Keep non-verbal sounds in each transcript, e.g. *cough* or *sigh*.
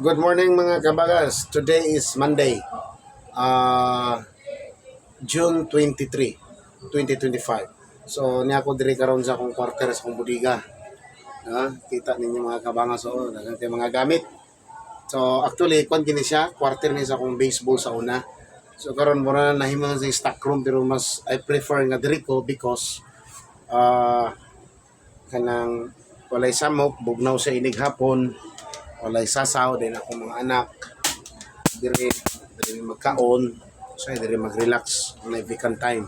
Good morning mga kabagas. Today is Monday. Uh, June 23, 2025. So, niya ako diri karon sa akong quarter sa akong budiga. Ha? kita ninyo mga kabangas o, daghang kay mga gamit. So, actually, kwan gini siya, quarter ni sa akong baseball sa una. So, karon mura na nahimo na sa stock room pero mas I prefer nga diri ko because uh, kanang walay samok, bugnaw sa inig hapon, walay sasaw, din ako mga anak, diri, diri magkaon, so diri mag-relax, na vacant time,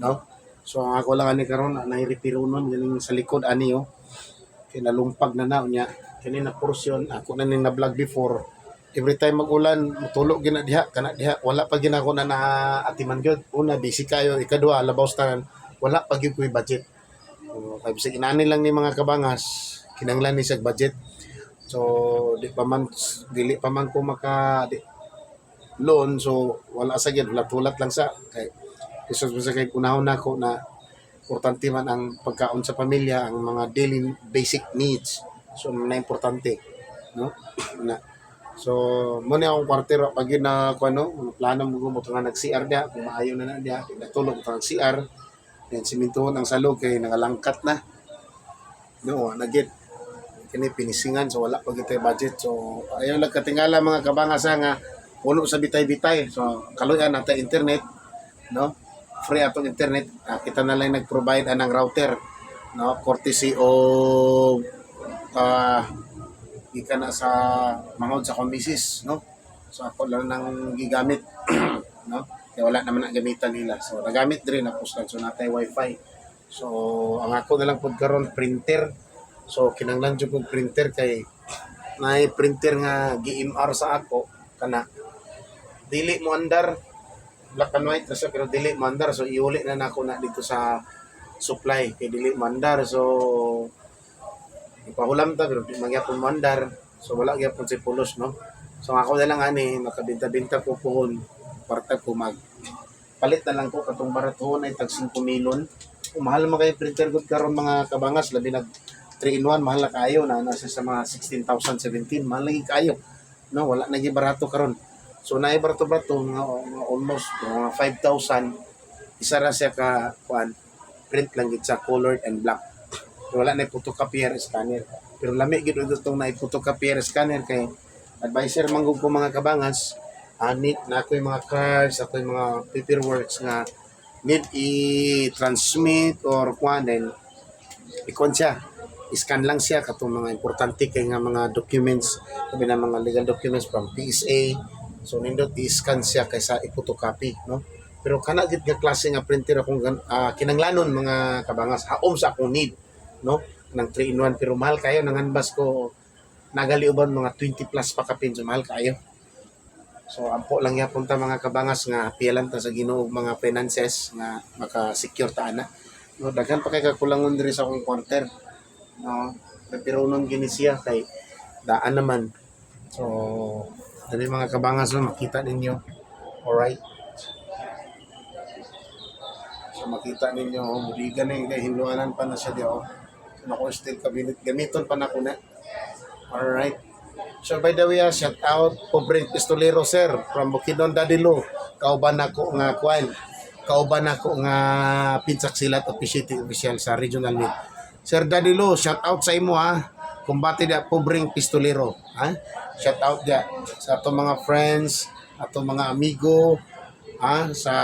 no? So ang ako lang ani karon na retiro nun galing sa likod ani oh. Kinalumpag na na niya. Kini na portion ako na ning na-vlog before. Every time mag-ulan, matulog gina diha, kana diha, wala pa gina ko na naatiman gyud. Una busy kayo, ikadua labaw tanan, wala pa gyud budget. Uh, kay bisag inani lang ni mga kabangas, kinanglan ni sa budget. So di pa man dili pa man ko maka di, loan. So wala sa gyud hulat-hulat lang sa. Kay Jesus sa kay kunahon nako na importante man ang pagkaon sa pamilya ang mga daily basic needs. So na importante no? *clears throat* Na so mo ni akong kwartero pag na ko ano plano mo mo nga nag CR dia kung maayo na na dia natulog ang CR then simintuhon ang salog kay nangalangkat na. No nagit kini pinisingan so wala pa kita budget. So ayaw lang katingala mga kabangasa nga puno sa bitay-bitay. So kaluyan natin internet no? Free atong internet. Ah, kita na lang nag-provide anang router no? Courtesy of uh, ika na sa mangod sa komisis no? So ako lang nang gigamit *clears throat* no? Kaya wala naman ang gamitan nila. So nagamit din ako so natay wifi. So ang ako na lang pud karon printer so kinanglan jud kong printer kay naay printer nga GMR sa ako kana. Dili mo andar black and white na siya pero dili mo andar. So iuli na nako na dito sa supply kay dili mo andar. So ipahulam ta pero di magyapon mo andar. So wala gyapon si pulos no? So ako na lang ani makabinta-binta ko puhon kwarta ko mag palit na lang ko katong baraton ay tag 5 milon Kung mahal kayo printer good karon mga kabangas labi nag 3 in 1 mahal na kayo na nasa sa mga 16,000 17 mahal lagi kayo. No wala na barato karon. So na barato barato mga, mga almost mga 5,000 isa ra siya ka kuan print lang gid sa colored and black. Wala na photocopier scanner. Pero lami gid ito itong na photocopier scanner kay advisor manggug ko mga kabangas anit na ako mga cards ako yung mga paperworks nga need i-transmit or kuan then ikon siya scan lang siya katong mga importante kay nga mga documents sabi na mga legal documents from PSA so nindot i-scan siya kaysa i-photocopy no? Pero kana gid nga klase nga printer akong ah, kinanglanon mga kabangas haom sa akong need no? Nang 3 in 1 pero mahal kayo nanganbas ko nagaliuban mga 20 plus pa kapin so mahal kayo. So ampo lang yapon ta mga kabangas nga pialan ta sa Ginoo mga finances nga maka-secure ta ana. No daghan pa kay kakulangon diri sa akong quarter no? Pero nung gini siya kay daan naman. So dali mga kabangas no makita ninyo. Alright. So makita ninyo oh, budigan na yung pa na siya di oh. So naku still cabinet gamiton pa na ko na. Alright. So by the way, ah, shout out Pobre Pistolero sir from Bukidnon Dadilo. Kauban ako nga kwan. Kauban ako nga pinsak silat officiating official sa regional meet. Sir Dadilo, shout out sa imo ha. Kumbati da Pobreng Pistolero. Ha? Shout out dia sa ato mga friends, ato mga amigo, ha? sa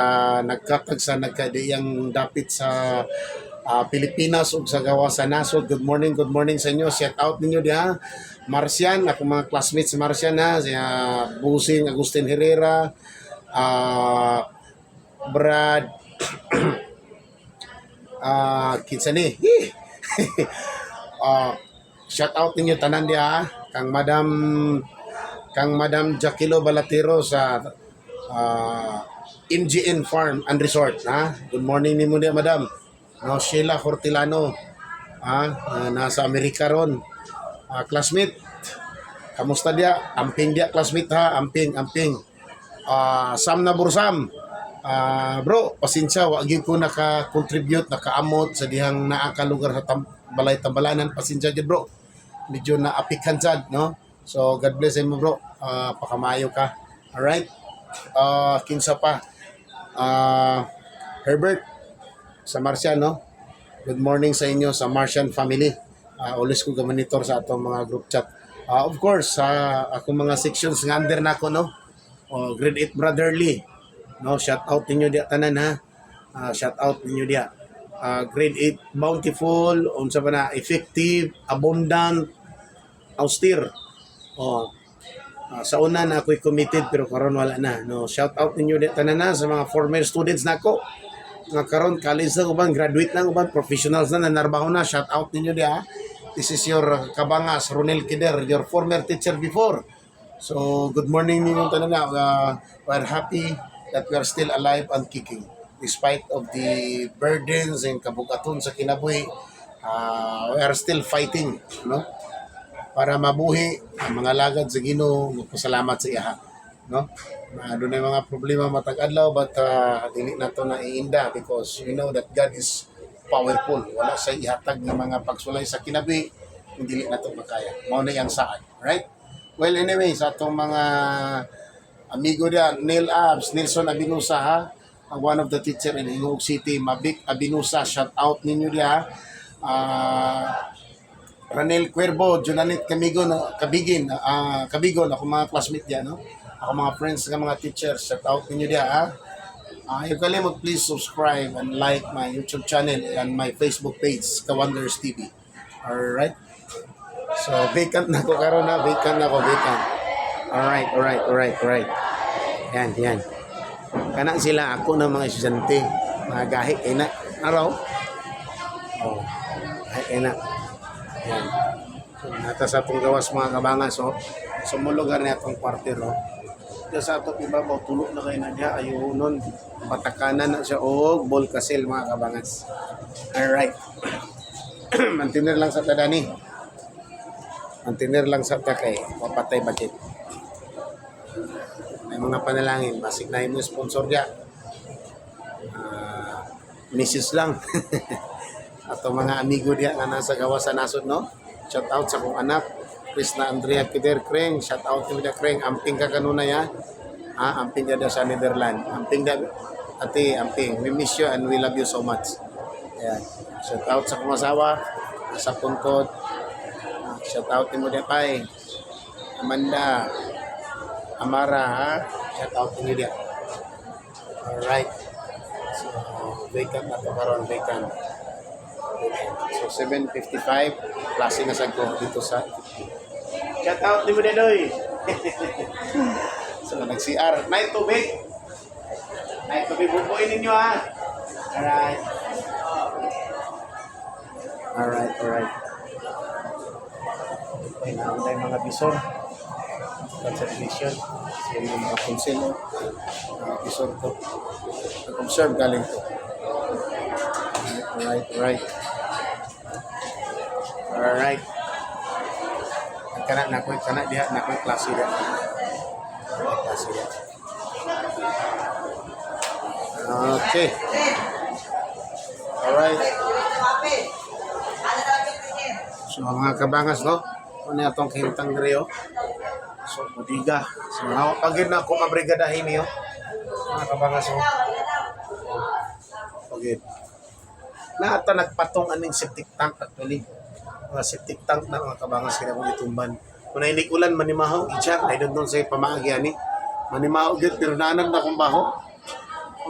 nagkatag sa nagkadiyang dapit sa ah, Pilipinas ug sa gawa sa nasod. Good morning, good morning sa inyo. Shout out ninyo diha. Marcian, ako mga classmates si Marcian ha, si ah, Busing Agustin Herrera, ah Brad *clears throat* ah kinsa ni? *laughs* Ah, shout out ninyo tanan diha ha. kang Madam kang Madam Jaquilo Balatero sa ah, MGN Farm and Resort ha. Good morning nimo diha Madam. No, Sheila Hortilano ha, na nasa Amerika ron. Ah, classmate, kamusta dia? Amping dia classmate ha, amping, amping. Ah, Sam na Bursam. Ah, bro, pasensya wa gyud ko naka-contribute, nakaamot sa dihang naa ka lugar sa tam- balay tambalanan, pasensya gyud bro. Medyo naapikan sad, no? So, God bless mo bro. Ah, pakamayo ka. Alright? Uh, kinsa pa. Ah, Herbert, sa Martian, no? Good morning sa inyo, sa Martian family. Ah, always ko monitor sa atong mga group chat. Ah, of course, sa akong mga sections nga under na ako, no? Oh, grade 8 brotherly. No, shout out ninyo diya tanan ha. Ah, shout out ninyo diya. Ah, grade 8 bountiful, unsa ba na effective, abundant, austere. Oh. Ah, sa una na ako'y committed pero karon wala na. No, shout out ninyo diya tanan na sa mga former students nako. Nga karon college na uban, graduate na uban, professionals na nanarbaho na. Shout out ninyo diya. ha. This is your uh, kabangas Ronel Kider, your former teacher before. So, good morning ninyo tanan na. Uh, we're happy that we are still alive and kicking. Despite of the burdens and kabugaton sa kinabuhi, uh, we are still fighting, no? Para mabuhi ang mga lagad sa Ginoo, magpasalamat sa iya, no? Na doon mga problema matag adlaw but uh, dili na to na iinda because you know that God is powerful. Wala sa ihatag ng mga pagsulay sa kinabuhi, hindi na to makaya. Mao na yang saan, right? Well, anyway, sa atong mga amigo diyan, Neil Abs, Nelson Abinusa ha, one of the teacher in Hingog City, Mabik Abinusa, shout out ninyo diya. Ah, Ranel Cuervo, Junalit Camigon, Kabigin, ah Kabigon, ako mga classmate diyan, no? Ako mga friends ng mga teachers, shout out ninyo diya ha. Ah, uh, kalimot please subscribe and like my YouTube channel and my Facebook page, Kawanders TV. Alright? So, vacant na ko karon na, vacant na ko, vacant. Alright, alright, alright, alright. Yan, yan. Kana sila ako ng mga estudyante, mga gahi kay na. Araw? Oh, gahi kay na. Yan. So, nata sa atong gawas mga kabangas, oh. So, mo lugar na atong kwarter, oh. Diya sa atong ibabaw, tulo na kayo na diya, ayunon. Patakanan na siya, oh, ball kasil mga kabangas. Alright. *clears throat* Mantiner lang sa tadani. Mantiner lang sa takay, papatay budget may mga panalangin, basig na mo sponsor niya. Ah, misis lang. *laughs* Ato mga amigo diya nga nasa gawa sa nasod, no? Shout out sa kong anak, Krishna Andrea Kider Kreng. Shout out to Vida Kreng. Amping ka kanuna ya. Ah, amping ka daw sa Netherlands. Amping da, ate, amping. We miss you and we love you so much. Ayan. Shout out sa kong asawa, sa puntod. Ah, shout out mo diya pay. Amanda, Amara, ha? Shout out to Lydia. Alright. So, vacant na to karon vacant. So, 7.55, klase na sa dito sa Shout out ni Lydia Doy. *laughs* so, nag-CR. Night tubig. Night tubig. Bubuin ninyo, ha? Alright. Alright, alright. Ay, naman tayo mga bison conservation sa yung mga konselo mga episode to nag-observe galing to alright alright alright kana na ko kana diha na ko klase diha klase diha okay. Alright so mga kabangas no? Ano atong kahintang diri oh So, budiga. So, hawak pagin na kung abrigadahin niyo. Mga kabangas mo. Pagin. Na ata nagpatong aning septic tank actually. Mga septic tank na mga kabangas kaya kung itumban. Kung nainikulan, manimahaw, itcha. I don't know sa'yo pamaagi ani. Manimahaw, git, pero naanam na akong baho.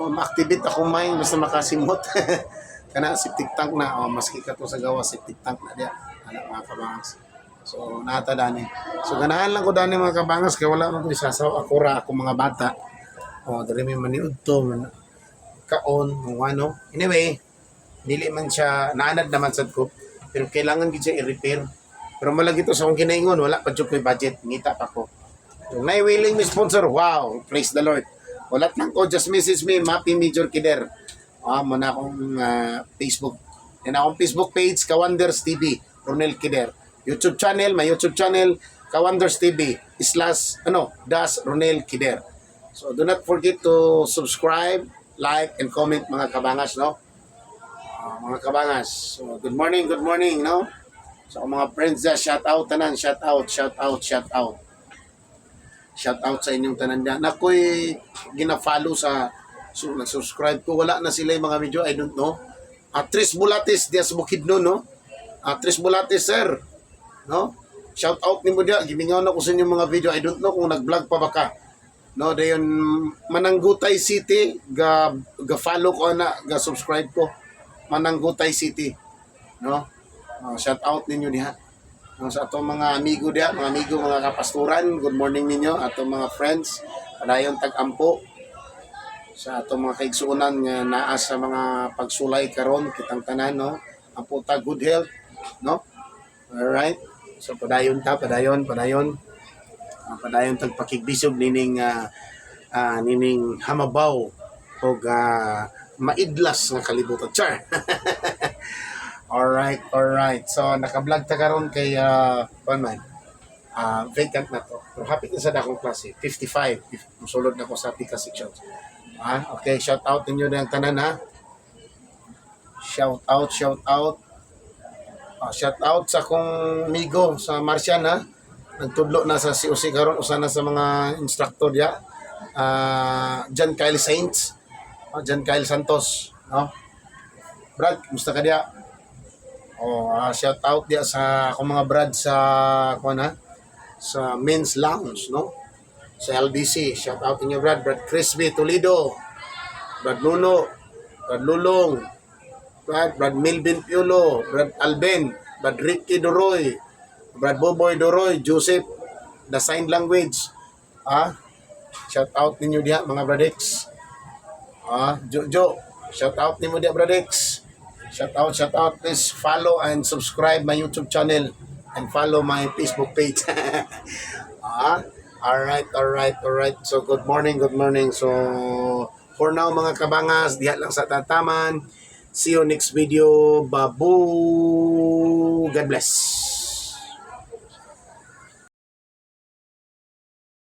O, ma-activate akong mind, basta makasimot. *laughs* Kana septic tank na, o, maski ka to sa gawa, septic tank na diya. Anak mga kabangas. So, nata dani. So, ganahan lang ko dani mga kabangas kaya wala man ko isasaw ako ra ako mga bata. O, dali may maniud to. man- Kaon, kung ano. Anyway, dili man siya, naanad naman sad ko. Pero kailangan gid siya i-repair. Pero malagi to sa akong kinaingon, wala pa jud may budget. Ngita pa ko. Kung na willing mi sponsor, wow, praise the Lord. Wala lang ko, just message me, Mappy Major Kider. Ah, mo na akong ah, Facebook. Yan akong Facebook page, Kawanders TV, Ronel Kider. YouTube channel, my YouTube channel, Kawanders TV, slash, ano, Das Ronel Kider. So, do not forget to subscribe, like, and comment mga kabangas, no? Ah, mga kabangas. So, good morning, good morning, no? So mga friends dyan, shout out tanan, shout out, shout out, shout out. Shout out sa inyong tanan dyan. Ako'y gina-follow sa so, nag-subscribe ko. Wala na sila yung mga video, I don't know. Atris Bulatis, Diaz Bukidno, no? Atris Bulatis, sir. No? Shout out ni mo dia. Gimingaw na ko sa inyong mga video. I don't know kung nag-vlog pa ba ka. No, dayon Mananggutay City, ga ga follow ko na, ga subscribe ko. Mananggutay City. No? Uh, shout out ninyo diha. No, sa atong mga amigo diha, mga amigo, mga kapasturan, good morning ninyo, atong mga friends, padayon tag-ampo sa atong mga kaigsuonan nga naa sa mga pagsulay karon kitang tanan no ang puta good health no alright so padayon ta padayon padayon. Ah, padayon tag pakigbisog nining ah, ah, nining hamabaw og ah, maidlas nga kalibutan. Char! *laughs* Alright alright. So naka-vlog ta karon kay uh, man? Ah vacant na to. Pero hapit na sa dakong klase. 55 if musulod na ko sa pika sections Ah, okay, shout out ninyo ng tanan ha. Shout out, shout out. Ah, shout out sa kong migo sa Martian ha. Nagtudlo na sa COC karon usa na sa mga instructor dia. Ah, John Kyle Saints. Ah, John Kyle Santos, no? Brad, musta ka dia? Oh, ah, shout out dia sa akong mga brad sa kuan ha sa men's lounge, no? sa LBC. Shout out inyo Brad. Brad Crispy Toledo. Brad Nuno. Brad Lulong. Brad, Brad Milvin Piolo. Brad Alben. Brad Ricky Doroy. Brad Boboy Doroy. Joseph. The Sign Language. Ah, shout out ninyo diha mga Bradex. Ah, Jojo. Shout out ninyo diha Bradex. Shout out, shout out. Please follow and subscribe my YouTube channel and follow my Facebook page. *laughs* ah, Alright, alright, alright. So, good morning, good morning. So, for now, mga kabangas, diha lang sa tataman. See you next video. Babu. God bless.